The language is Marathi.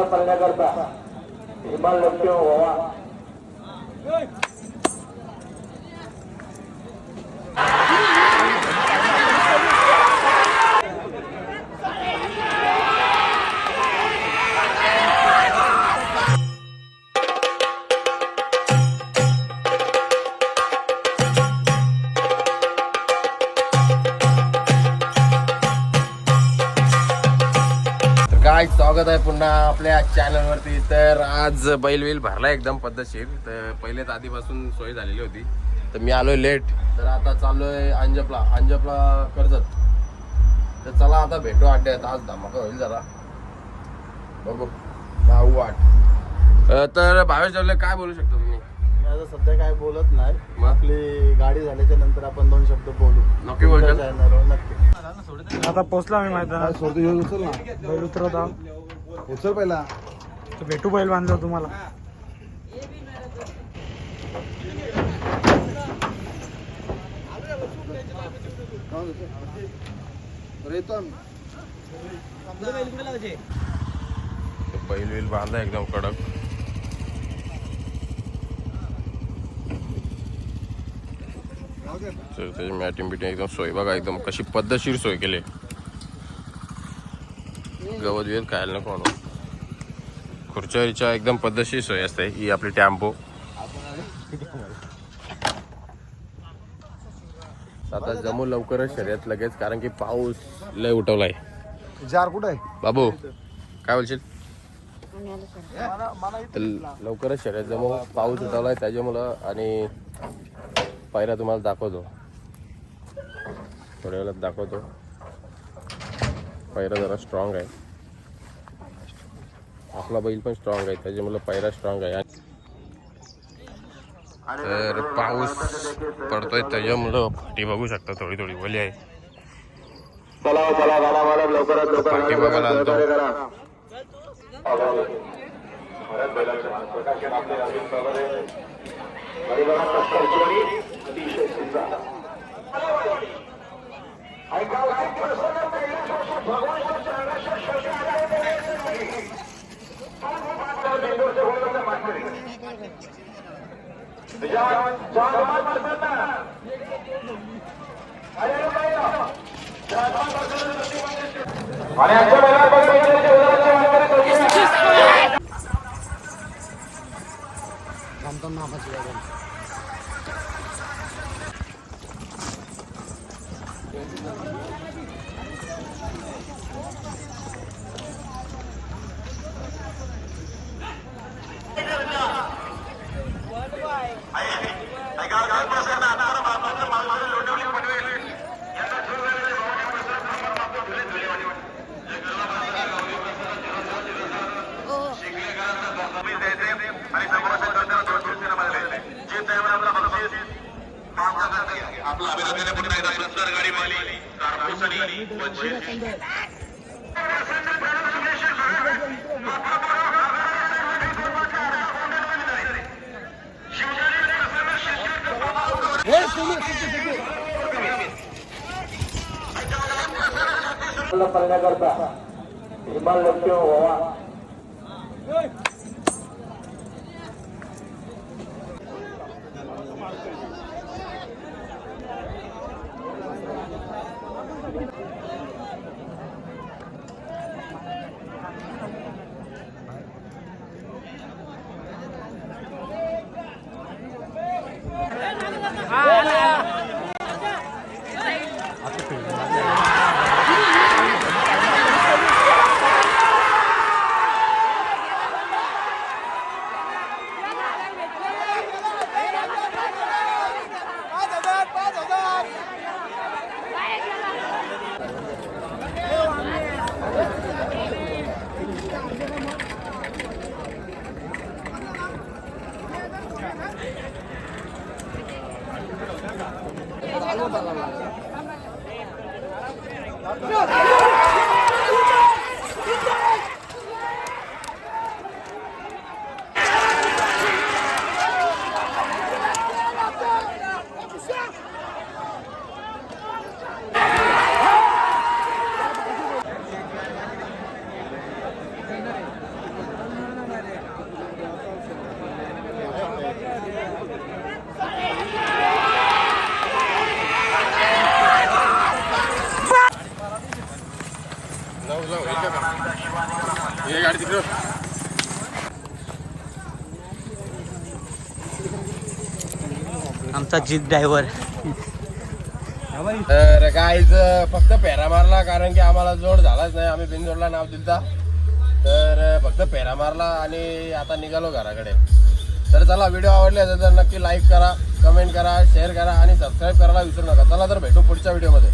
ला पळण्याकरता हिमाल लक्ष्मी व्हावा तर काय स्वागत आहे पुन्हा आपल्या चॅनल वरती. तर आज बैल वेल भरला एकदम पद्धतशीर. तर पहिलेच आधीपासून सोय झालेली होती. तर मी आलोय लेट तर आता चाललोय अंजपला. अंजपला कर्जत. तर चला आता भेटू अड्ड्यात. आज धमाका होईल जरा. बघू. भाऊ वाट तर भावेश जेवले काय बोलू शकतो तुम्ही? मी आता सध्या काय बोलत नाही. मग? आपली गाडी झाल्याच्यानंतर आपण दोन शब्द बोलू. नक्की बोलशाल? आता पोहोचलो आम्ही मैदानात. सोडतो येऊन उचल ना. बैल उतरत आहोत उचल पहिला. तर भेटू बैल बांधलो तुम्हाला. येतो आम्ही बैल वेल बांधला एकदम कडक. तर त्याची मॅटिंग बिटिंग एकदम सोय. बघा एकदम कशी पद्धतशीर सोय केली. गवत बिवत खायला नको आणू खुर्च्यावरच्या एकदम पद्धतशीर सोय असते. ही आपली टॅम्पो. आता जमू लवकरच शर्यत लगेच कारण की पाऊस लय उठवलाय. जार कुठं आहे? बाबू काय बोलशील? तर लवकरच शर्यत जमू. पाऊस उठवलाय त्याच्यामुळं आणि पायऱ्या तुम्हाला दाखवतो थोड्या वेळात दाखवतो पायरा जरा स्ट्रॉंग आहे आपला बैल पण स्ट्रॉंग आहे त्याच्यामुळं पायरा स्ट्रॉंग आहे तर पाऊस पडतोय त्याच्यामुळं फाटी बघू शकता थोडी थोडी ओली आहे चला चला गाडा मालक लवकरात लवकर पाठी बघायला आलतो. आणि आजच्या महिला बघा ला पळण्याकरता हिमाल लक्ष्मी व्हावा पाऊस लाव, Shut up! हे गाडी तिकडं आमचा जीत ड्रायव्हर तर गाईज फक्त पेरा मारला कारण की आम्हाला जोड झालाच नाही. आम्ही बिनजोडला नाव दिलता. तर फक्त पेरा मारला आणि आता निघालो घराकडे. तर चला व्हिडिओ आवडले असेल तर नक्की लाईक करा कमेंट करा शेअर करा आणि सबस्क्राईब करायला विसरू नका. चला तर भेटू पुढच्या व्हिडिओमध्ये